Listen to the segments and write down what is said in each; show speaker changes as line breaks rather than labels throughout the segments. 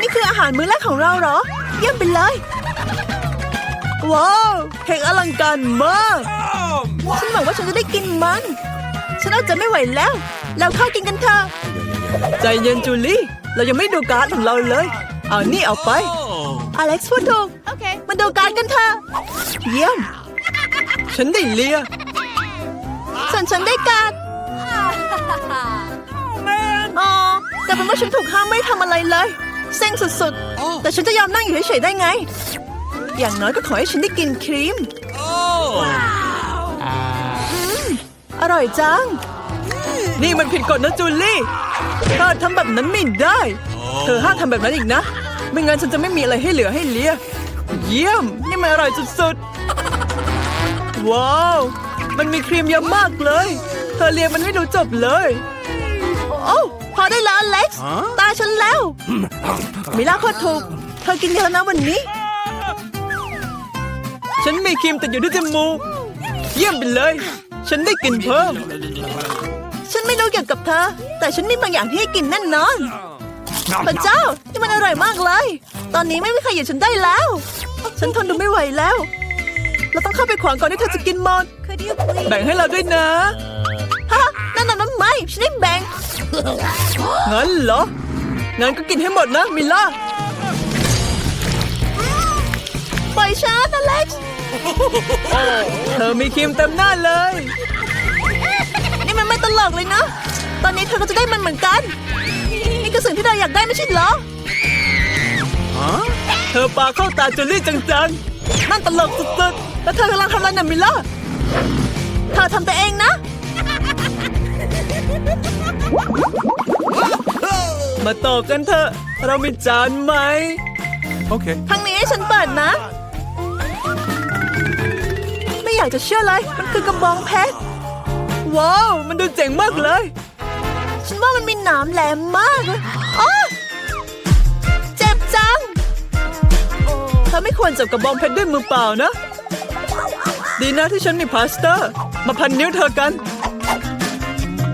นี่คืออาหารมื้อแรกของเราเหรอ เยี่ยมไปเลย ว้าวเค้กอลังการมากฉันหวังว่าฉันจะได้กินมัน ฉันอาจจะไม่ไหวแล้ว เราเข้ากินกันเถอะ ใจเย็นจูลี่ เรายังไม่ดูการ์ดของเราเลย เอานี่เอาไป อเล็กซ์พูดถูก
Okay.
มาดูการ์ดกันเถอะ เยี่ยม ฉันได้เลียส่วนฉันได้การ์ดอ๋อ แต่เป็นว่าฉันถูกห้ามไม่ทำอะไรเลยเซ็งสุดๆ แต่ฉันจะยอมนั่งอยู่เฉยๆได้ไง อย่างน้อยก็ขอให้ฉันได้กินครีมอร่อยจัง นี่มันผิดกฎนะจูลี่เธอทำแบบนั้นไม่ได้ เธอห้ามทำแบบนั้นอีกนะ ไม่งั้นฉันจะไม่มีอะไรให้เหลือให้เลีย เยี่ยม นี่มันอร่อยสุดๆ ว้าว มันมีครีมเยอะมากเลย เธอเลียมันไม่รู้จบเลย โอ้ พอได้แล้วอเล็กซ์ตาฉันแล้ว มิล่าโคตรถูก เธอกินเยอะนะวันนี้ ฉันมีครีมติดอยู่ที่จมูก เยี่ยมไปเลย ฉันได้กินเพิ่ม ฉันไม่รู้เกี่ยวกับเธอ แต่ฉันมีบางอย่างที่ให้กินแน่นอนพระเจ้านี่มันอร่อยมากเลย ตอนนี้ไม่มีใครหยุดฉันได้แล้ว ฉันทนดูไม่ไหวแล้ว เราต้องเข้าไปขวางก่อนที่เธอจะกินหมด
Could you please?
แบ่งให้เราด้วยนะฮะนั่นน่ะน้ำไม่ฉันได้แบ่ง งั้นเหรอ งั้นก็กินให้หมดนะ มิลล่า ปล่อยฉันอเล็กซ์เธอมีครีมเต็มหน้าเลย นี่มันไม่ตลกเลยนะ ตอนนี้เธอก็จะได้มันเหมือนกัน นี่คือสิ่งที่เราอยากได้ไม่ใช่เหรอ เธอปาเข้าตาจูลี่จังๆนั่นตลกสุดๆ แล้วเธอกำลังทำอะไรนะมิลล่า เธอทำตัวเองนะ มาต่อกันเถอะ เรามีจานไหม
Okay.
ทางนี้ให้ฉันเปิดนะ ไม่อยากจะเชื่อเลย มันคือกระบองเพชร ว้าว มันดูเจ๋งมากเลย ฉันว่ามันมีหนามแหลมมากเลยอ้อเจ็บจัง เธอไม่ควรจับกระบองเพชรด้วยมือเปล่านะ ดีนะที่ฉันมีพลาสเตอร์ มาพันนิ้วเธอกัน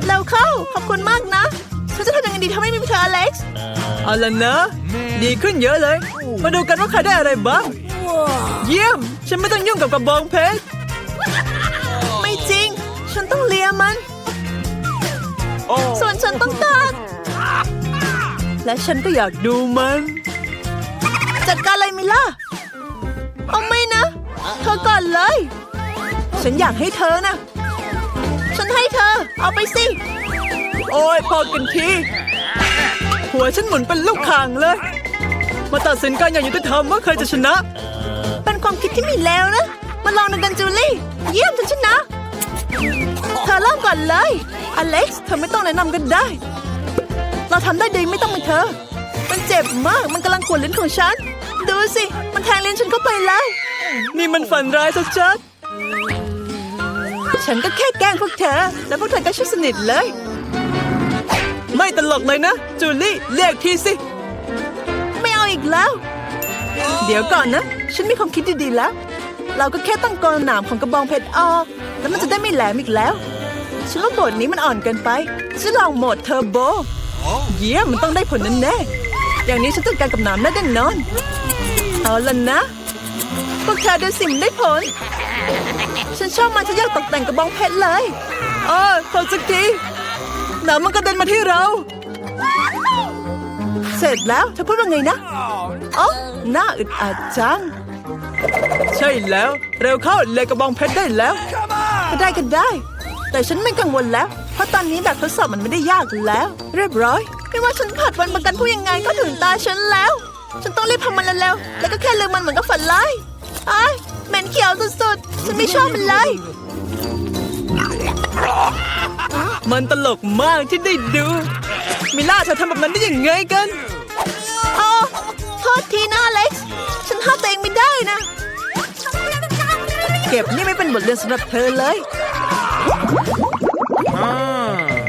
แล้วเข้า ขอบคุณมากนะฉันจะทำยังไงดีถ้าไม่มีเธออเล็กซ์เอาละนะ ดีขึ้นเยอะเลย มาดูกันว่าใครได้อะไรบ้างเยี่ยม ฉันไม่ต้องยุ่งกับกระบองเพชร ไม่จริง ฉันต้องเลียมัน ส่วนฉันต้องการและฉันก็อยากดูมัน จัดการเลยมิล่าเอาไม่นะ เธอก่อนเลย ฉันอยากให้เธอนะ ฉันให้เธอ เอาไปสิ โอ้ยพอกันที หัวฉันหมุนเป็นลูกข่างเลย มาตัดสินกันอย่างยุติธรรมว่าใครจะชนะ เป็นความคิดที่ไมีแล้วนะ มาลองดูกันจูลี่ เยี่ยมฉันชนะ เธอเริ่มก่อนเลย อเล็กซ์เธอไม่ต้องแนะนำกันได้ เราทำได้ดีไม่ต้องเป็นเธอ มันเจ็บมาก มันกำลังขวนลิ้นของฉัน ดูสิ มันแทงลิ้นฉันเข้าไปแล้ว นี่มันฝันร้ายชัดๆ ฉันก็แค่แกล้งพวกเธอ แล้วพวกเธอก็ชื่อสนิทเลย ไม่ตลกเลยนะ จูลี่เรียกทีสิ ไม่เอาอีกแล้ว เดี๋ยวก่อนนะ ฉันมีความคิดดีๆแล้ว เราก็แค่ต้องกรหนามของกระบองเพชรออก แล้วมันจะได้ไม่แหลมอีกแล้ว ฉันว่าโหมดนี้มันอ่อนเกินไป ฉันลองโหมดเทอร์โบ เยี่ยมมันต้องได้ผลแน่ๆอย่างนี้ฉันจัดการกับหนามได้แน่นอน เอาละนะ พวกเธอดูสิมนได้ผล ฉันชอบมันฉันอยากตกแต่งกระบองเพชรเลยเออพอสักทีหนามมันกระเด็นมาที่เรา เสร็จแล้วเธอพูดว่าไงนะอ๋อน่าอึดอัดจัง ใช่แล้ว เร็วเข้าเลยกระบองเพชรได้แล้ว ก็ได้ก็ได้ แต่ฉันไม่กังวลแล้ว เพราะตอนนี้แบบทดสอบมันไม่ได้ยากแล้ว เรียบร้อย ไม่ว่าฉันผัดวันประกันผู้ยังไงก็ถึงตาฉันแล้ว ฉันต้องรีบทำมันเร็วๆแล้วก็แค่ลืมมันเหมือนกับฝันร้าย ไอ้ายเหม็นเขียวสุดๆ ฉันไม่ชอบมันเลย มันตลกมากที่ได้ดู มิล่าเธอทำแบบนั้นได้ยังไงกันอ๋อโทษทีนะอเล็กซ์ ฉันห้ามตัวเองไม่ได้นะ เก็บนี่ไม่เป็นบทเรียนสำหรับเธอเลย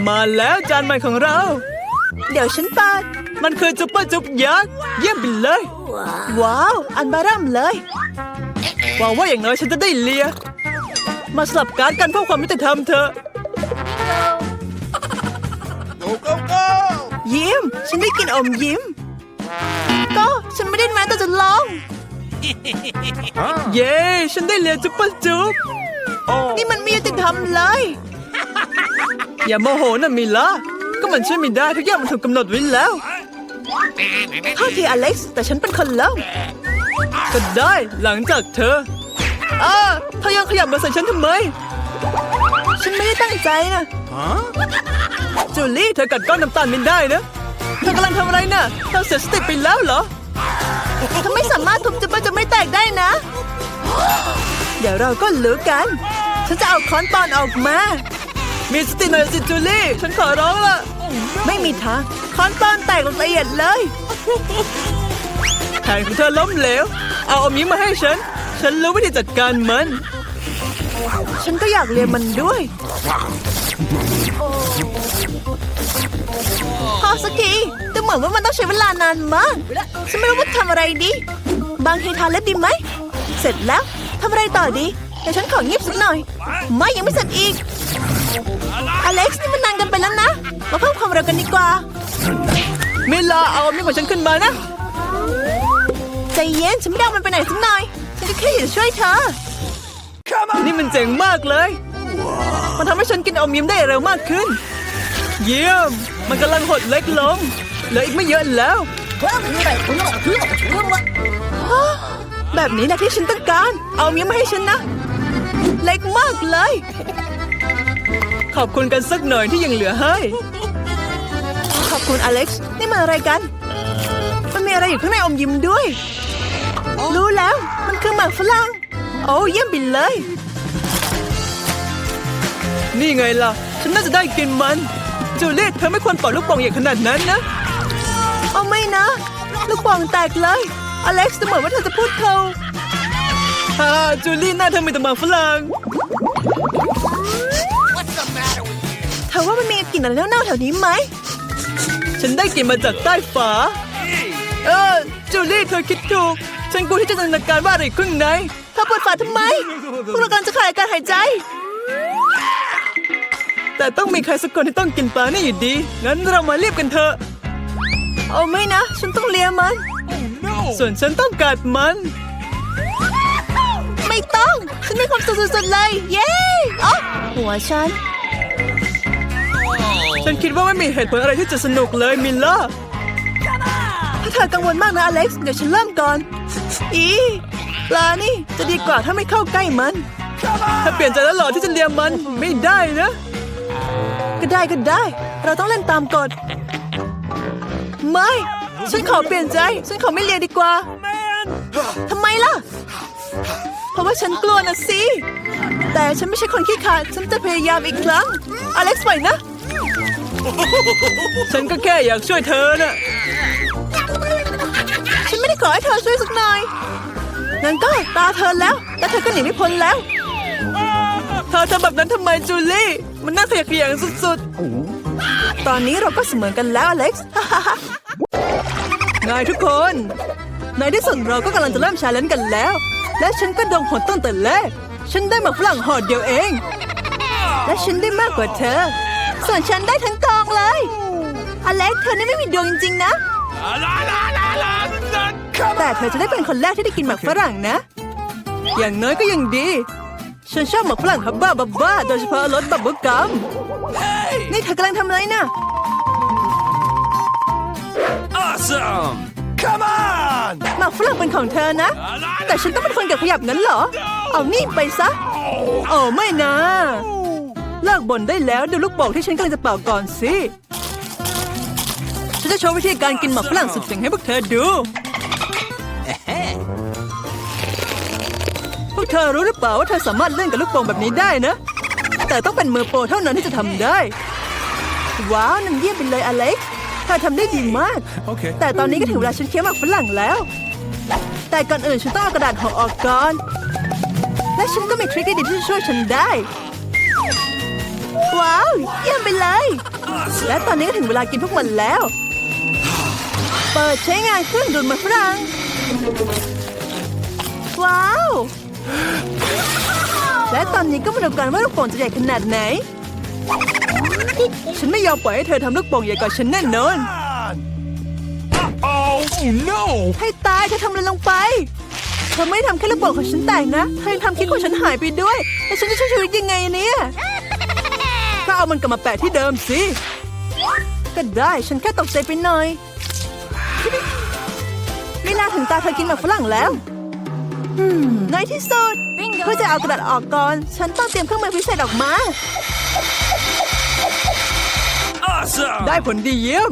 มาแล้วจานใหม่ของเรา เดี๋ยวฉันปาด มันคือจุ๊บปะจุ๊บยักษ์เยี่ยมไปเลย ว้าว อันบารัมเลย หวังว่าอย่างน้อยฉันจะได้เลีย มาสลับการดกันเพื่อความยุติธรรมเถอะ
Go, go, go!
ยิ้ม ฉันได้กินอมยิ้ม ก็ฉันไม่ได้แม้แต่จะลอง เย้ ฉันได้เรียนจุ๊บปะจุ๊บนี่มันไม่ยุติธรรมเลย อย่าโมโหนะมิล่าก็มันช่วยไม่ได้ทุกอย่างมันถูกกำหนดไว้แล้วโทษทีอเล็กซ์แต่ฉันเป็นคนเล่า ก็ได้หลังจากเธออ่าเธอยังขยับมาใส่ฉันทำไม ฉันไม่ได้ตั้งใจนะจูลี่เธอกัดก้อนน้ำตาลไม่ได้นะเธอกำลังทำอะไรน่ะเธอเสียสติไปแล้วเหรอเธอไม่สามารถทุบจะมันจะไม่แตกได้นะ เดี๋ยวเราก็รู้กัน ฉันจะเอาค้อนปอนออกมา มีสติหน่อยสิจูลี่ ฉันขอร้องละไม่มีทางค้อนปอนแตกละเอียดเลยแผ นของเธอล้มเหลว เอาอมยิ้มมาให้ฉัน ฉันรู้วิธีจัดการมัน ฉันก็อยากเรียนมันด้วยพอสักทีแต่เหมือนว่ามันต้องใช้เวลานานมาก ฉันไม่รู้ว่าทำอะไรดี บางทีทาเล็บดีไหม เสร็จแล้วทำอะไรต่อดีเดี๋ยวฉันขอเงียบสักหน่อย ไม่ยังไม่เสร็จอีก อเล็กซ์นี่มันนานกันไปแล้วนะ มาเพิ่มความเร็วกันดีกว่า เมลาเอามีดของฉันขึ้นมานะ ใจเย็นฉันไม่ได้เอามันไปไหนสักหน่อย ฉันก็แค่อยากจะช่วยเธอ นี่มันเจ๋งมากเลย มันทำให้ฉันกินอมยิ้มได้เร็วมากขึ้น เยี่ยม มันกำลังหดเล็กลงเหลืออีกไม่เยอะแล้วแบบนี้นะที่ฉันต้องการ เอายิ้มมาให้ฉันนะ เล็กมากเลย ขอบคุณกันสักหน่อยที่ยังเหลือให้ ขอบคุณอเล็กซ์ นี่มันอะไรกัน มันมีอะไรอยู่ข้างในอมยิ้มด้วย รู้แล้ว มันคือหมากฝรั่ง โอ้เยี่ยมไปเลย นี่ไงล่ะ ฉันน่าจะได้กินมัน จูเลียตเธอไม่ควรเป่าลูกโป่งใหญ่ขนาดนั้นนะ เอาไม่นะ ลูกโป่งแตกเลย อเล็กซ์เหมือนว่าเธอจะพูดเขาฮ่าจูลี่หน้าเธอมีแต่หมากฝรั่งเธอว่ามันมีกลิ่นอะไรเน่าๆแถวนี้ไหม ฉันได้กลิ่นมาจากใต้ฝา เออ จูลี่เธอคิดถูก ฉันกลัวที่จะจินตนาการว่าอะไรอยู่ข้างในเธอเปิดฝาทำไม พวกเรากำลังจะขาดการหายใจ แต่ต้องมีใครสักคนที่ต้องกินปลานี่อยู่ดี งั้นเรามาเรียบกันเถอะ เอาไม่นะ ฉันต้องเลียมัน ส่วนฉันต้องกัดมัน ไม่ต้อง ฉันมีความสุขสุดๆเลย เย้อ๋อหัวฉัน ฉันคิดว่าไม่มีเหตุผลอะไรที่จะสนุกเลยมิลล่า ถ้าเธอกังวลมากนะอเล็กซ์ เดี๋ยวฉันเริ่มก่อน อีปลานี่จะดีกว่าถ้าไม่เข้าใกล้มัน ถ้าเปลี่ยนใจแล้วหรอที่จะเลียมมันไม่ได้นะ ก็ได้ก็ได้ เราต้องเล่นตามกฎ ไม่ ฉันขอเปลี่ยนใจ ฉันขอไม่เลียดีกว่า ทำไมล่ะ เพราะว่าฉันกลัวนะสิ แต่ฉันไม่ใช่คนขี้ขลาด ฉันจะพยายามอีกครั้ง อเล็กซ์ปล่อยนะ ฉันก็แค่อยากช่วยเธอน่ะฉันไม่ได้ ขอให้เธอช่วยสักหน่อยงั้นก็ตาเธอแล้ว แต่เธอก็หนีไม่พ้นแล้ว เธอทำแบบนั้นทำไมจูลี่ มันน่าเสียเกียงสุดๆ ตอนนี้เราก็เสมอกันแล้วอเล็กซ์ไงทุกคนในที่สุดเราก็กำลังจะเริ่มชาเลนจ์กันแล้ว และฉันก็ดงหดตั้งแต่แรกฉันได้มาฝรั่งห่อเดียวเอง และฉันได้มากกว่าเธอ ส่วนฉันได้ทั้งกองเลยอเล็กเธอนี่ไม่มีดวงจริงๆนะ แต่เธอจะได้เป็นคนแรกที่ได้กินหมากฝรั่งนะ อย่างน้อยก็ยังดี ฉันชอบหมากฝรั่งฮับบ้าบับบ้าโดยเฉพาะรสบับเบิ้ลกัมนี่เธอกำลังทำอะไรนะ
Awesome! Come on!
หมากฝรั่งเป็นของเธอนะ แต่ฉันต้องเป็นคนเก็บขยับงั้นเหรอ เอานี่ไปซะ โอ้ไม่นะ เลิกบ่นได้แล้วดูลูกโป่งที่ฉันกำลังจะเป่าก่อนสิ ฉันจะโชว์วิธีการกินหมากฝรั่งสุดเจ๋งให้พวกเธอดู เธอรู้หรือเปล่าว่าเธอสามารถเล่นกับลูกโป่งแบบนี้ได้นะ แต่ต้องเป็นมือโปรเท่านั้นที่จะทำได้ ว้าวนั่นเยี่ยมไปเลยอเล็กซ์เธอทำได้ดีมาก
Okay.
แต่ตอนนี้ก็ถึงเวลาฉันเคี้ยวหมากฝรั่งแล้ว แต่ก่อนอื่นฉันต้องเอากระดาษห่อออกก่อน และฉันก็มีทริคดีๆที่จะช่วยฉันได้ ว้าวเยี่ยมไปเลย และตอนนี้ก็ถึงเวลากินพวกมันแล้ว เปิดใช้งานเครื่องดูดหมากฝรั่งว้าว และตอนนี้ก็มาดูกันว่าลูกโป่งจะใหญ่ขนาดไหน ฉันไม่ยอมปล่อยให้เธอทำลูกโป่งใหญ่กว่าฉันแน่นอน
Oh no!
ให้ตายเธอทำอะไรลงไป เธอไม่ทำแค่ระบบของฉันแตกนะ เธอยังทำคิดของฉันหายไปด้วย แล้วฉันจะใช้ชีวิตยังไงเนี่ย ก็เอามันกลับมาแปะที่เดิมสิ ก็ได้ฉันแค่ตกใจไปหน่อย ไม่น่าถึงตาเธอกินหมากฝรั่งแล้ว ในที่สุดเพื่อจะเอากระดาษออกก่อน ฉันต้องเตรียมเครื่องมือพิเศษออกมา
Awesome!
ได้ผลดีเยี่ยม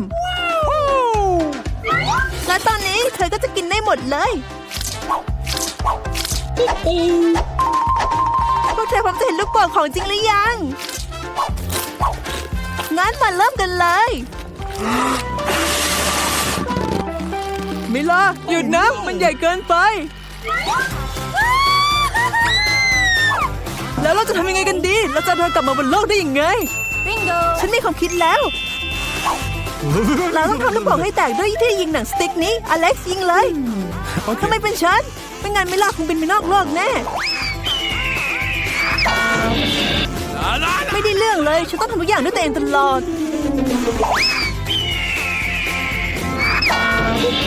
และตอนนี้เธอก็จะกินได้หมดเลย พวกเธอพร้อมจะเห็นลูกโป่งของจริงหรือยัง งั้นมาเริ่มกันเลย มิลาหยุดนะ มันใหญ่เกินไป แล้วเราจะทำยังไงกันดี เราจะเอาเธอกลับมาบนโลกได้ยังไงฉันมีความคิดแล้ว เราต้องทำลูกโป่งให้แตกด้วยที่ยิงหนังสติ๊กนี้ อเล็กซ์ยิงเลยทำไมเป็นฉัน ไม่งั้นไม่ลาคงบินไปนอกโลกแน่
La, la, la.
ไม่ได้เรื่องเลย ฉันต้องทำทุกอย่างด้วยตัวเองตลอด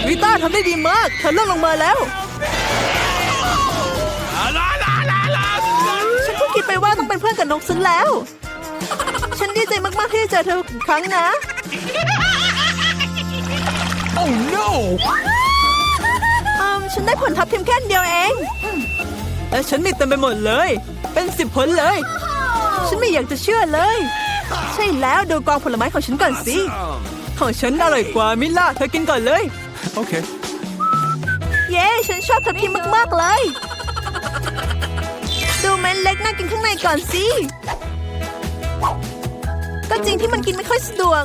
วิต้าทำได้ดีมาก เธอเลื่อนลงมาแล้ว ไปว่าต้องเป็นเพื่อนกับนกซะแล้ว ฉันดีใจมากๆที่ได้เจอเธออีกครั้งนะ
Oh no!
อืมฉันได้ผลทับทิมแค่อันเดียวเอง และฉันมีเต็มไปหมดเลย เป็นสิบผลเลย ฉันไม่อยากจะเชื่อเลย ใช่แล้วดูกองผลไม้ของฉันก่อนสิ
Awesome!
ของฉันอร่อยกว่ามิลล่าเธอกินก่อนเลย
Okay.
เย้ ฉันชอบทับทิมมาก ๆ เลยดูเม็ดเล็กน่ากินข้างในก่อนสิ ก็จริงที่มันกินไม่ค่อยสะดวก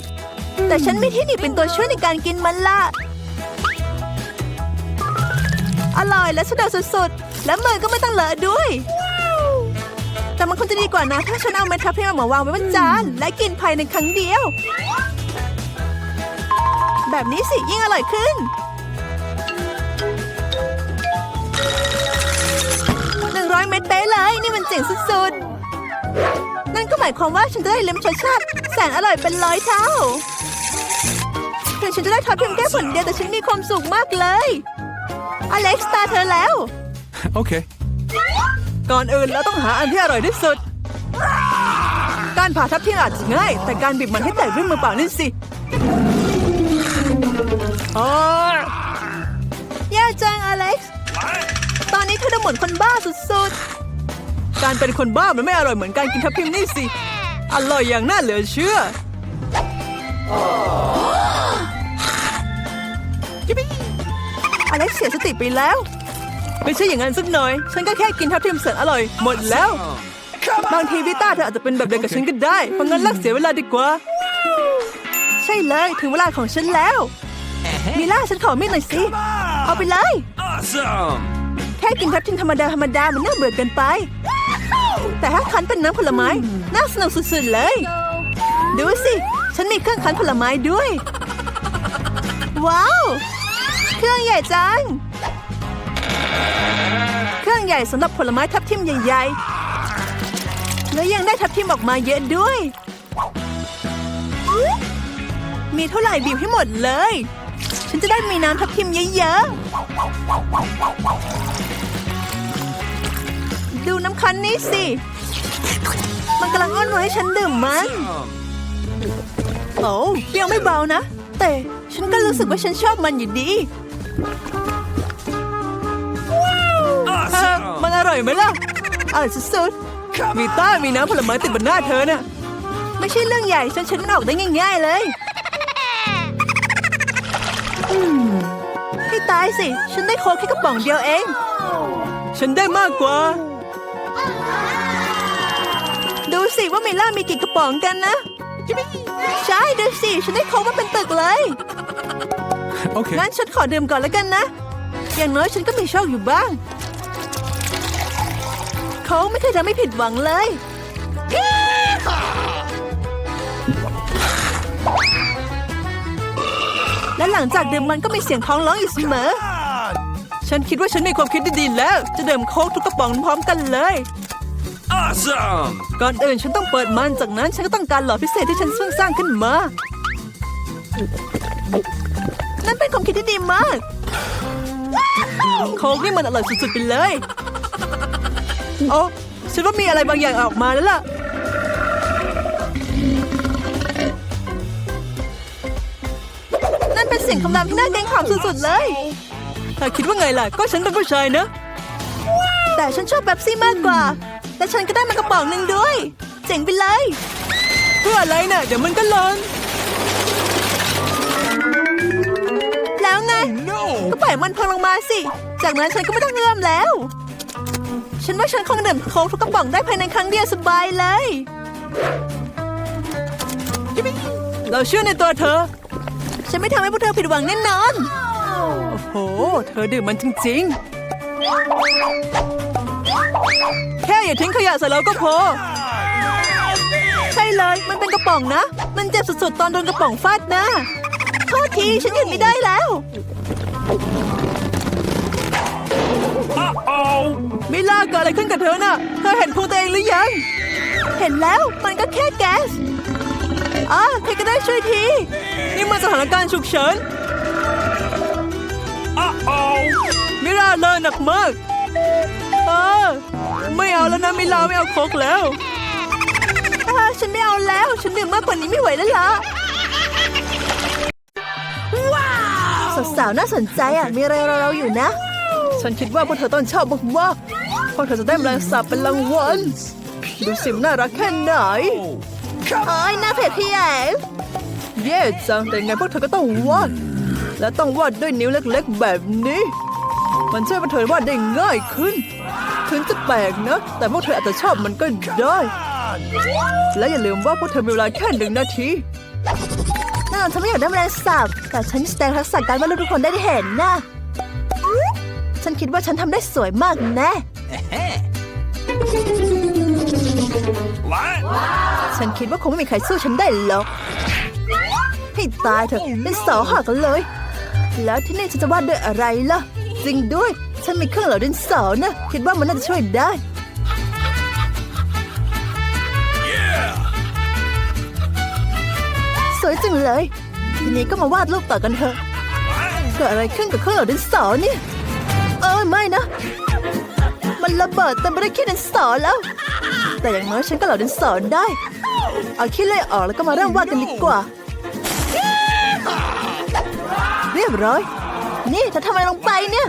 แต่ฉันมีเที่นีบเป็นตัวช่วยในการกินมันละอร่อยและสะดวกสุดๆ และมือก็ไม่ต้องเลอะด้วย แต่มันคงจะดีกว่านะ ถ้าฉันเอาเม็ดทับทิมมาวางไว้บนจาน และกินภายในครั้งเดียว แบบนี้สิยิ่งอร่อยขึ้น ร้อยเม็ดเป๊ะเลย นี่มันเจ๋งสุดๆ นั่นก็หมายความว่าฉันจะได้ลิ้มรสชาติแสนอร่อยเป็นร้อยเท่าถึงฉันจะได้ทอดเพียงแค่ผลเดียวแต่ฉันมีความสุขมากเลย อเล็กซ์ตาเธอแล้ว
Okay.
ก่อนอื่นเราต้องหาอันที่อร่อยที่สุด การผ่าทับทิมอาจจะง่าย แต่การบีบมันให้แตกด้วยมือเปล่านี่สิโอ้ ตอนนี้เธอดูเหมือนคนบ้าสุดๆ การเป็นคนบ้ามันไม่อร่อยเหมือนการกินทับทิมนี่สิ อร่อยอย่างน่าเหลือเชื่อยิปปี้อเล็กซ์เสียสติไปแล้ว ไม่ใช่อย่างนั้นสักหน่อย ฉันก็แค่กินทับทิมแสนอร่อย หมดแล้ว
Come
บางทีวิต้าเธออาจจะเป็นแบบเดียวกับฉันก็ได้ เพราะงั้นเลิกเสียเวลาดีกว่า ใช่เลยถึงเวลาของฉันแล้วมิล่าฉันขอมีดหน่อยสิ เอาไปเลย
Awesome!
แค่กินทับทิมธรรมดาธรรมดามันน่าเบื่อเกินไป แต่ถ้าคั้นเป็นน้ำผลไม้ น่าสนุกสุดๆเลย ดูสิ ฉันมีเครื่องคั้นผลไม้ด้วย ว้าว เครื่องใหญ่จัง เครื่องใหญ่สำหรับผลไม้ทับทิมใหญ่ ๆ และยังได้ทับทิมออกมาเยอะด้วย มีเท่าไหร่บีบให้หมดเลย ฉันจะได้มีน้ำทับทิมเยอะๆ ดูน้ำคั้นนี้สิ มันกำลังอ้อนวอนให้ฉันดื่มมัน
Awesome!
โอ้เปรี้ยวไม่เบานะ แต่ฉันก็รู้สึกว่าฉันชอบมันอยู่ดีเธอ
Awesome!
มันอร่อยไหมล่ะอร่อยสุดๆมีต้ามีน้ำผลไม้ติดบนหน้าเธอน่ะ ไม่ใช่เรื่องใหญ่ฉันเช็ดมันออกได้ง่าย ๆ เลยอืมให้ตายสิ ฉันได้โค้กแค่กระป๋องเดียวเอง ฉันได้มากกว่า สิว่าเมล่ามีกี่กระป๋องกันนะ ใช่ดูสิ ฉันได้โค้กมาเป็นตึกเลย
Okay.
งั้นฉันขอดื่มก่อนแล้วกันนะ อย่างน้อยฉันก็มีโชคอยู่บ้าง เขาไม่เคยทำให้ผิดหวังเลย และหลังจากดื่มมันก็มีเสียงท้องร้องอยู่เสมอ
On!
ฉันคิดว่าฉันมีความคิดที่ดีแล้ว จะดื่มโค้กทุกกระป๋องพร้อมกันเลย
Awesome!
ก่อนอื่นฉันต้องเปิดมันจากนั้นฉันก็ต้องการหลอดพิเศษที่ฉันเพิ่งสร้างขึ้นมา นั่นเป็นเป็นความคิดที่ดีมากโค้กนี่มันอร่อยสุดๆไปเลย โอ้ฉันว่ามีอะไรบางอย่างออกมาแล้วล่ะ นั่นเป็นเสียงคำรามที่น่าเกรงขามสุดๆเลยเธอคิดว่าไงล่ะ ก็ฉันเป็นผู้ชายนะ แต่ฉันชอบเป๊ปซี่มากกว่า และฉันก็ได้มากระป๋องหนึ่งด้วย เจ๋งไปเลย เพื่ออะไรน่ะเดี๋ยวมันก็หล้นแล้วไง
No!
ก็ปล่อยมันพังลงมาสิ จากนั้นฉันก็ไม่ต้องเงื่อมแล้ว ฉันว่าฉันคงดื่มโค้กทุกกระป๋องได้ภายในครั้งเดียวสบายเลย เราเชื่อในตัวเธอ ฉันไม่ทำให้พวกเธอผิดหวังแน่นอน โอ้โห เธอดื่มมันจริง ๆ แค่อย่าทิ้งขยะใส่เราก็พอ ใช่เลย มันเป็นกระป๋องนะ มันเจ็บสุดๆ ตอนโดนกระป๋องฟาดหน้าโทษที ฉันหยุดไม่ได้แล้ว
Uh-oh!
มิล่าเกิดอะไรขึ้นกับเธอน่ะ เธอเห็นพุงตัวเองหรือยัง เห็นแล้ว มันก็แค่แก๊สอ่าใครก็ได้ช่วยที นี่มันสถานการณ์ฉุกเฉิน
Uh-oh!
มิล่าเลอะหนักมากเออ ไม่เอาแล้วนะมิล่าไม่เอาโคกแล้วอ่าฉันไม่เอาแล้ว ฉันดื่มมากกว่านี้ไม่ไหวแล้วล่ะสาวๆน่าสนใจอะมีอะไรรอเราอยู่นะ ฉันคิดว่าพวกเธอต้องชอบมากๆพวกเธอจะได้แมลงสาบเป็นรางวัลดูสิมน่ารักแค่ไหนโอ้ยน่าเผ็ดพี่ใหญ่เย่จังแต่ยังไงพวกเธอก็ต้องวาดและต้องวาดด้วยนิ้วเล็กๆแบบนี้ มันช่วยพวกเธอวาดได้ง่ายขึ้น ถึงจะแปลกนะ แต่พวกเธออาจจะชอบมันก็ได้ และอย่าลืมว่าพวกเธอมีเวลาแค่หนึ่งนาทีน่าฉันไม่อยากได้แมลงสาบแต่ฉันแสดงทักษะการวาดรูปทุกคนได้เห็นนะ ฉันคิดว่าฉันทำได้สวยมากแน่
What?
ฉันคิดว่าคงไม่มีใครสู้ฉันได้หรอกให้ตายเถอะเป็นเสาหักเลย แล้วที่นี่ฉันจะวาดด้วยอะไรล่ะ จริงด้วย ฉันมีเครื่องเหล่าดินสอนะ คิดว่ามันน่าจะช่วยได้ สวยจังเลย ทีนี้ก็มาวาดรูปต่อกันเถอะเกิดอะไรขึ้นกับเครื่องเหล่าดินสอเนี่ยเออไม่นะ มันระเบิดเต็มได้ขี้ดินสอแล้ว แต่อย่างน้อยฉันก็เหล่าดินสอได้ เอาขี้เล่ออกแล้วก็มาเริ่มวาดกันดีกว่า เรียบร้อย นี่เธอทำอะไรลงไปเนี่ย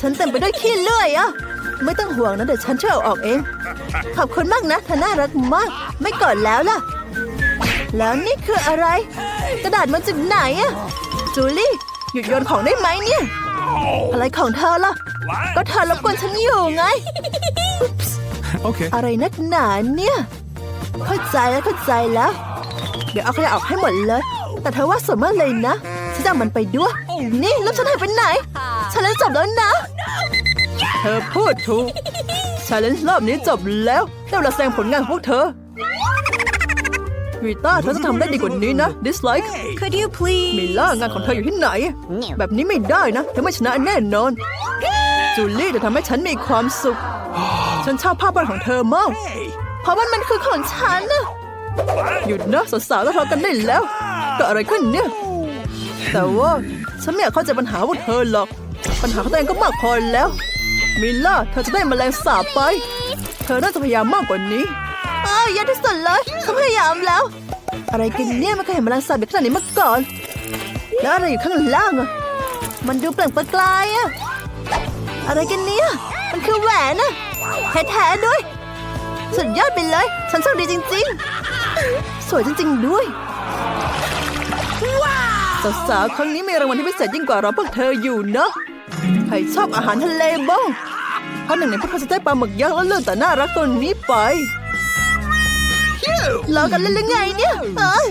ฉันเต็มไปด้วยขี้เลื่อยอะไม่ต้องห่วงนะเดี๋ยวฉันช่วยเอาออกเอง ขอบคุณมากนะเธอน่ารักมาก ไม่กอดแล้วล่ะ แล้วนี่คืออะไร กระดาษมาจากไหนอะจูลี่หยุดโยนของได้ไหมเนี่ย อะไรของเธอล่ะ ก็
What?
เธอรบกวนฉันอยู่ไง
Okay.
อะไรนักหนาเนี่ย เข้าใจแล้วเข้าใจแล้ว เดี๋ยวเอาขยะออกให้หมดเลย แต่เธอว่าสวยมากเลยนะฉันจะเอามันไปด้วย นี่แล้วฉันหายไปไหน ฉันเล่นจบแล้วนะ เธอพูดถูกชาเลนจ์รอบนี้จบแล้วได้เวลาแสดงผลงานของพวกเธอวีต้าเธอจะทำได้ดีกว่านี้นะ dislike
Could you please?
มิล่างานของเธออยู่ที่ไหน แบบนี้ไม่ได้นะ เธอไม่ชนะแน่นอน จูลี่จะทำให้ฉันมีความสุข ฉันชอบภาพวาดของเธอมาก
Hey!
เพราะมันมันคือของฉันนะหยุดนะสาวๆแล้วทะเลาะกันได้แล้วเกิดอะไรขึ้นเนี่ย แต่ว่าฉันไม่อยากเข้าใจปัญหาพวกเธอหรอก ปัญหาของตัวเองก็มากพอแล้ว มิลล่าเธอจะได้แมลงสาบไป เธอน่าจะพยายามมากกว่านี้อ้าวยากที่สุดเลยฉันพยายามแล้ว อะไรกันเนี่ยไม่เคยเห็นแมลงสาบแบบขนาดนี้มาก่อน แล้วอะไรอยู่ข้างล่างอะมันดูเปล่งประกายอะอะไรกันเนี่ยมันคือแหวนอะแท้ๆด้วย สุดยอดไปเลย ฉันโชคดีจริง ๆ สวยจริง ๆ ด้วยสาวๆครั้งนี้มีรางวัลที่พิเศษยิ่งกว่าเราพวกเธออยู่เนอะ ใครชอบอาหารทะเลบ้างเพราะหนึ่งในพวกเธอจะได้ปลาหมึกยักษ์แล้วเลือกแต่น่ารักตัวนี้ไปเรากันเล่นหรือไงเนี่ยเอ้ย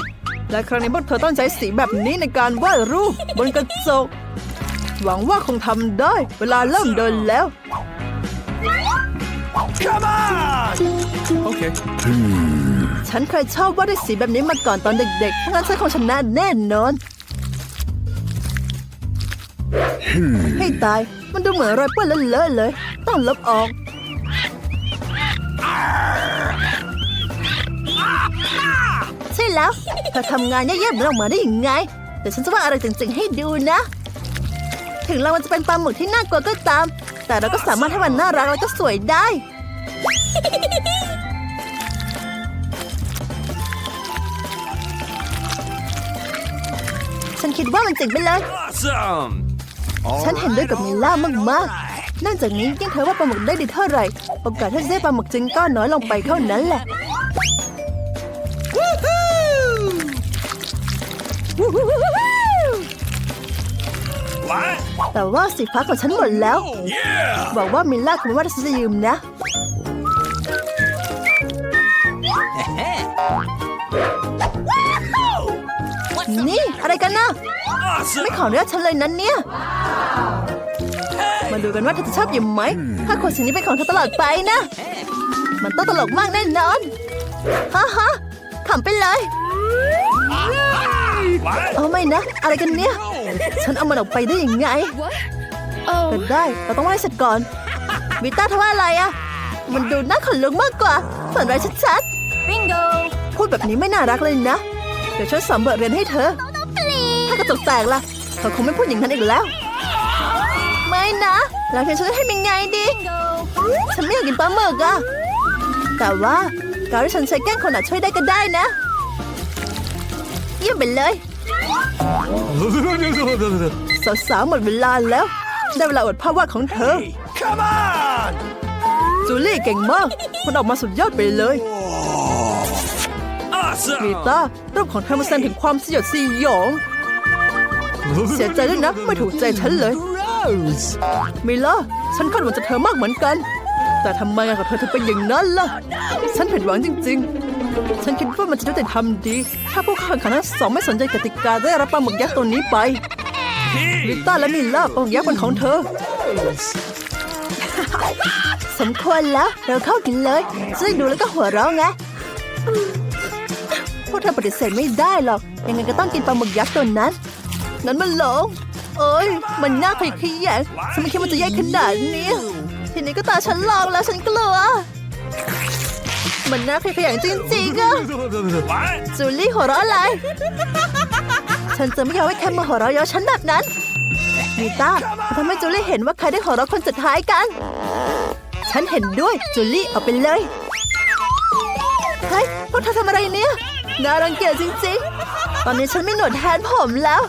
และครั้งนี้พวกเธอต้องใช้สีแบบนี้ในการวาดรูปบนกระจก หวังว่าคงทำได้ เวลาเริ่มเดินแล้ว
Come on! Okay.
ฉันเคยชอบวาดด้วยสีแบบนี้มาก่อนตอนเด็กๆถ้างั้นฉันคงชนะแน่นอน ให้ตาย มันดูเหมือนรอยเปื้อนเลอะๆเลย ต้องลบออก ใช่แล้วเธอทำงานแย่ๆแบบนี้ออกมาได้ยังไง แต่ฉันจะว่าอะไรจริงๆให้ดูนะ ถึงเรามันจะเป็นปลาหมึกที่น่ากลัวก็ตาม แต่เราก็สามารถให้มันน่ารักแล้วก็สวยได้ฉันคิดว่ามันเจ๋งไปเลย
Awesome.
ฉันเห็นด้วยกับมิลล่ามากๆนอกจากนี้ยิ่งเธอว่าปลาหมึกได้ดีเท่าไหร่โอกาสที่จะได้ปลาหมึกจริงก็น้อยลงไปเท่านั้นแหละ
What?
แต่ว่าสีฟ้าของฉันหมดแล้ว
Yeah.
บอกว่ามิลล่าคงไม่ว่าฉันจะยืมนะนี่ อะไรกันนะ
Awesome.
ไม่ขออนุญาตฉันเลยนั้นเนี่ย มาดูกันว่าเธอจะชอบยืมไหม ถ้าขวดสิ่งนี้เป็นของเธอตลอดไปนะ มันต้องตลกมากแน่นอนฮ่าฮ่าขำไปเลย
What?
เอาไม่นะ อะไรกันเนี่ย ฉันเอามันออกไปได้ยังไงก็ได้เราต้องว่าให้เสร็จก่อนวิต้าเธอว่าอะไรอะมันดูน่าขนลุกมากกว่าฝันร้ายชัดๆ
Bingo!
พูดแบบนี้ไม่น่ารักเลยนะ เดี๋ยวฉันสอนบทเรียนให้เธอ ถ้ากระจกแตกล่ะเธอคงไม่พูดอย่างนั้นอีกแล้ว ไม่นะแล้วเธอจะให้เป็นไงดี
Bingo!
ฉันไม่อยากกินปลาหมึกอะแต่ว่าการที่ฉันใช้แกล้งคนอาจช่วยได้ก็ได้นะ เยี่ยมไปเลยสาวๆหมดเวลาแล้ว ได้เวลาอวดภาพวาดของเธอ
Hey, come on.
จูลี่เก่งมากมันออกมาสุดยอดไปเลย
Awesome.
กีตาร์รูปของเธอมันแสดงถึงความสยดสยองเสียใจด้วยนะไม่ถูกใจฉันเลย
Gross.
มิลล่าฉันคาดหวังจากเธอมากเหมือนกัน แต่ทำไมกับเธอถึงเป็นอย่างนั้นล่ะ ฉันผิดหวังจริง ๆ ฉันคิดว่ามันจะได้แต่ทำดี ถ้าพวกข่งขันทั้งสองไม่สนใจกติกาได้รับปลาหมึกยักษ์ตัวนี้ไป ลิต้าและมิลล่าปลาหมึกยักษ์เป็นของเธอ สมควรแล้วเราเข้ากินเลยจะได้ดูแล้วก็หัวเราะไงพวกเธอปฏิเสธไม่ได้หรอก ยังไงก็ต้องกินปลาหมึกยักษ์ตัวนั้น นั้นมันหลง เอ้ย มันน่าขยขยงฉันไม่คิดว่าจะแย่ขนาดนี้ ทีนี้ก็ตาฉันลองแล้วฉันกลัว มันน่าขยขยงจริงๆอะจูลี่หัวเราะอะไร ฉันจะไม่ยอมให้ใครมาหัวเราะเย้อฉันแบบนั้นมีต้าทำให้จูลี่เห็นว่าใครได้หัวเราะคนสุดท้ายกัน ฉันเห็นด้วยจูลี่เอาไปเลยเฮ้ยพวกเธอทำอะไรเนี่ยน่ารังเกียจจริงๆ ตอนนี้ฉันไม่หนวดแทนผมแล้ว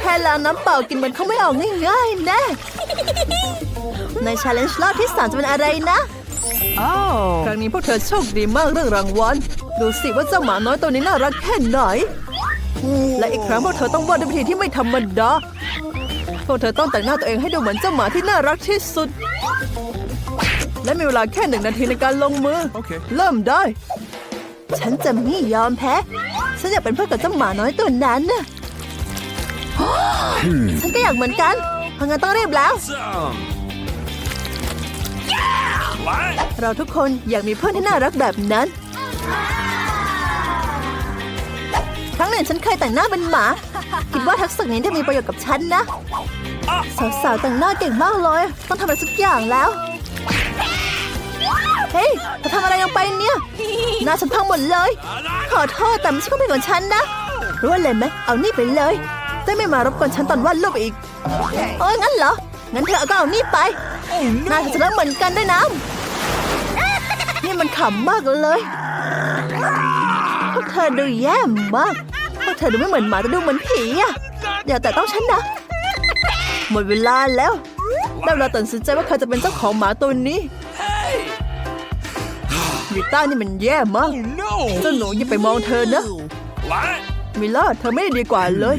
แค่ล้างน้ำเปล่ากินมันเขาไม่ออกง่ายๆแน่ในชาเลนจ์รอบที่สามจะเป็นอะไรนะครั้งนี้พวกเธอโชคดีมากเรื่องรางวัลดูสิว่าเจ้าหมาน้อยตัวนี้น่ารักแค่ไหน และอีกครั้งพวกเธอต้องวาดด้วยวิธีที่ไม่ธรรมดาพวกเธอต้องแต่งหน้าตัวเองให้ดูเหมือนเจ้าหมาที่น่ารักที่สุด และมีเวลาแค่หนึ่งนาทีในการลงมือ
โอเค
เริ่มได้ ฉันจะไม่ยอมแพ้ ฉันอยากเป็นเพื่อนกับเจ้าหมาน้อยตัวนั้นน่ะฉันก็อยากเหมือนกันเพราะงั้นต้องรีบแล้ว
Awesome. What?
เราทุกคนอยากมีเพื่อนที่น่ารักแบบนั้น ครั้งหนึ่งฉันเคยแต่งหน้าเป็นหมา คิดว่าทักษะนี้จะมีประโยชน์กับฉันนะ
Uh,
สาวๆแต่งหน้าเก่งมากเลย ต้องทำอะไรสักอย่างแล้ว เฮ้ยเธอทำอะไรลงไปเนี่ยหน้าฉันพังหมดเลย ขอโทษแต่ไม่ใช่ความผิดของฉันนะรู้อะไรไหมเอานี่ไปเลยจะไม่มารบกวนฉันตอนวาดรูปอีกเอ้ยงั้นเหรองั้นเธอก็เอานี่ไปหน้าจะเริ่มเหมือนกันด้วยนะนี่มันขำมากเลยพวกเธอดูแย่มากพวกเธอดูไม่เหมือนหมาแต่ดูเหมือนผีอะอย่าแต่ต้องฉันนะหมดเวลาแล้วได้เวลาตัดสินใจว่าใครจะเป็นเจ้าของหมาตัวนี้ วิต้านี่มันแย่มาก
No.
เจ้าหนูอย่าไปมองเธอนะ
What?
มิลล่าเธอไม่ได้ดีกว่าเลย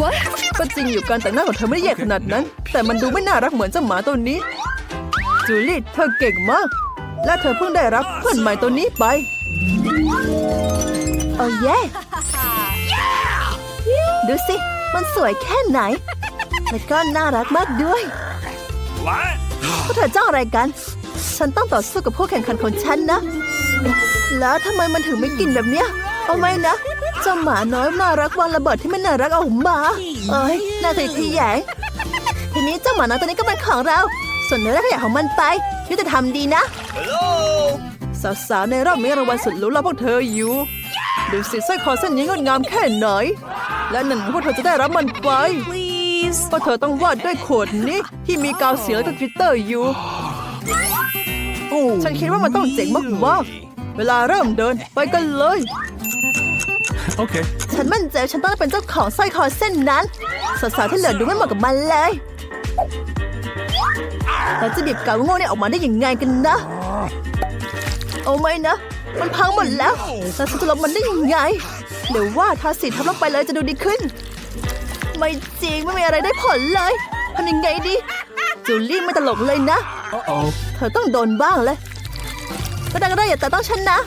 What?
ก็จริงอยู่การแต่งหน้าของเธอไม่ได้แย่ขนาดนั้น แต่มันดูไม่น่ารักเหมือนเจ้าหมาตัวนี้ จูลี่เธอเก่งมาก และเธอเพิ่งได้รับเพื่อนใหม่ตัวนี้ไปโอ้เย่ดูสิ มันสวยแค่ไหน และก็น่ารักมากด้วย
What?
พวกเธอจ้องอะไรกัน ฉันต้องต่อสู้กับผู้แข่งขันของฉันนะ แล้วทำไมมันถึงไม่กินแบบเนี้ยเอาไหมนะเจ้าหมาน้อยน่ารักวางระเบิดที่ไม่น่ารักออกมาเอ้ยน่าขยะแขยงทีนี้เจ้าหมาน้อยตัวนี้ก็เป็นของเรา ส่วนเนื้อและขยะของมันไปยุติธรรมดีนะ
Hello.
สาวๆในรอบนี้รางวัลสุดหรู้รอพวกเธออยู่ดูสิสร้อยคอเส้นนี้งดงามแค่ไหน และหนึ่งพวกเธอจะได้รับมันไป
Please.
เพราะเธอต้องวาดด้วยขวดนี้ที่มีกาวเสียและก็กลิตเตอร์อยู่
Oh,
ฉันคิดว่ามันต้องเจ๋งมากๆเวลาเริ่มเดินไปกันเลย
Okay.
ฉันมั่นใจว่าฉันต้องเป็นเจ้าของสร้อยคอเส้นนั้น สาวๆที่เหลือดูไม่เหมาะกับมันเลย เราจะบีบกาวโง่เนี่ยออกมาได้ยังไงกันนะ โอ้ไม่นะ มันพังหมดแล้วแล้วฉันจะลบมันได้ยังไง เดี๋ยวว่าทาสีทับลงไปเลยจะดูดีขึ้น ไม่จริงไม่มีอะไรได้ผลเลยทำยังไงดี จูลี่ไม่ตลกเลยนะ
Uh-oh.
เธอต้องโดนบ้างเลย ก็ได้ก็ได้อย่าแต่ต้องฉันนะ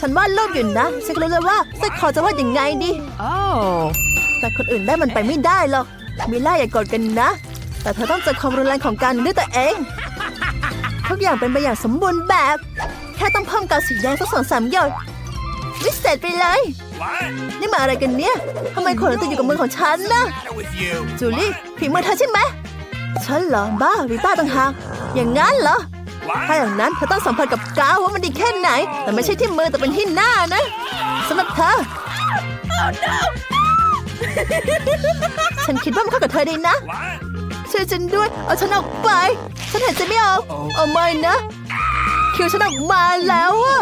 ฉันวาดรูปอยู่นะฉันก็รู้เลยว่าสร้อยคอจะวาดยังไงดี
Oh.
แต่คนอื่นได้มันไปไม่ได้หรอกมิล่าอย่ากดกันนะ แต่เธอต้องเจอความรุนแรงของการด้วยตัวเองทุกอย่างเป็นไปอย่างสมบูรณ์แบบ แค่ต้องเพิ่มกาวสีแดงสักสองสามหยดวิเศษไปเลย
What?
นี่มาอะไรกันเนี่ยทำไมขนติดอยู่กับมือของฉันนะ
Matter with you?
จูลี่ฝีมือเธอใช่ไหม ฉันเหรอบ้าวิต้าต่างหากอย่างนั้นเหรอ ถ้า
What?
อย่างนั้นเธอต้องสัมผัสกับกาวว่ามันดีแค่ไหน แต่ไม่ใช่ที่มือแต่เป็นที่หน้านะสำหรับเธอ ฉันคิดว่ามันเข้ากับเธอดีนะ
What?
ช่วยฉันด้วย เอาฉันออกไป ฉันหายใจไม่ออกเอาไม่นะ คิวฉันออกมาแล้วอะ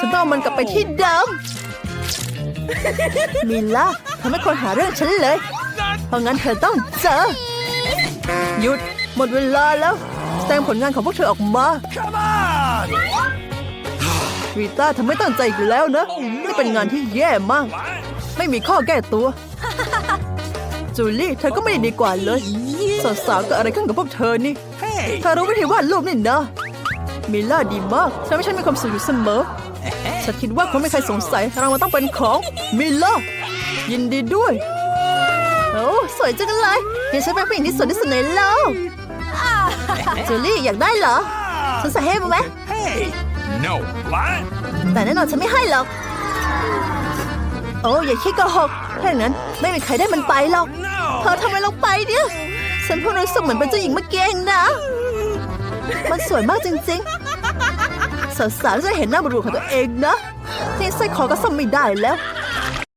ฉันต้องเอามันกลับไปที่เดิมมิลล่าเธอไม่ควรหาเรื่องฉันเลย เพราะงั้นเธอต้องเจอ หยุดหมดเวลาแล้วแสดงผลงานของพวกเธอออกมา
Come on!
วีต้าเธอไม่ตั้งใจอีกแล้วนะ นี่เป็นงานที่แย่มาก
What?
ไม่มีข้อแก้ตัว จูลี่เธอก็ไม่ได้ดีกว่าเลยสาวๆเก็อะไรขึ้นกับพวกเธอนี่
Hey!
เธอรู้วิธีวาดรูปนี่นะมิลล่าดีมากทำให้ฉันมีความสุขอยู่เสมอฉันคิดว่าคงไม่มีใครสงสัยรางวัลต้องเป็นของมิลล่ายินดีด้วยโอ้ สวยจังเลยเดี๋ยวฉันเป็นผู้หญิงที่สวยที่สุดในโลกจูลี่อยากได้เหรอ ฉันใส่ให้มาไหม
Hey! No. What?
แต่แน่นอนฉันไม่ให้หรอก โอ้อย่าคิดโกหกถ้าอย่างนั้นไม่มีใครได้มันไปหรอกเธ
No!
อทำอะไรลงไปเนี่ย ฉันเพิ่งรู้สึกเหมือนเป็นเจ้าหญิงเมื่อกี้เองนะ มันสวยมากจริงๆสาวๆจะเห็นหน้าบุรุษของตัวเองนะที่สร้อยคอก็ซ่อมไม่ได้แล้ว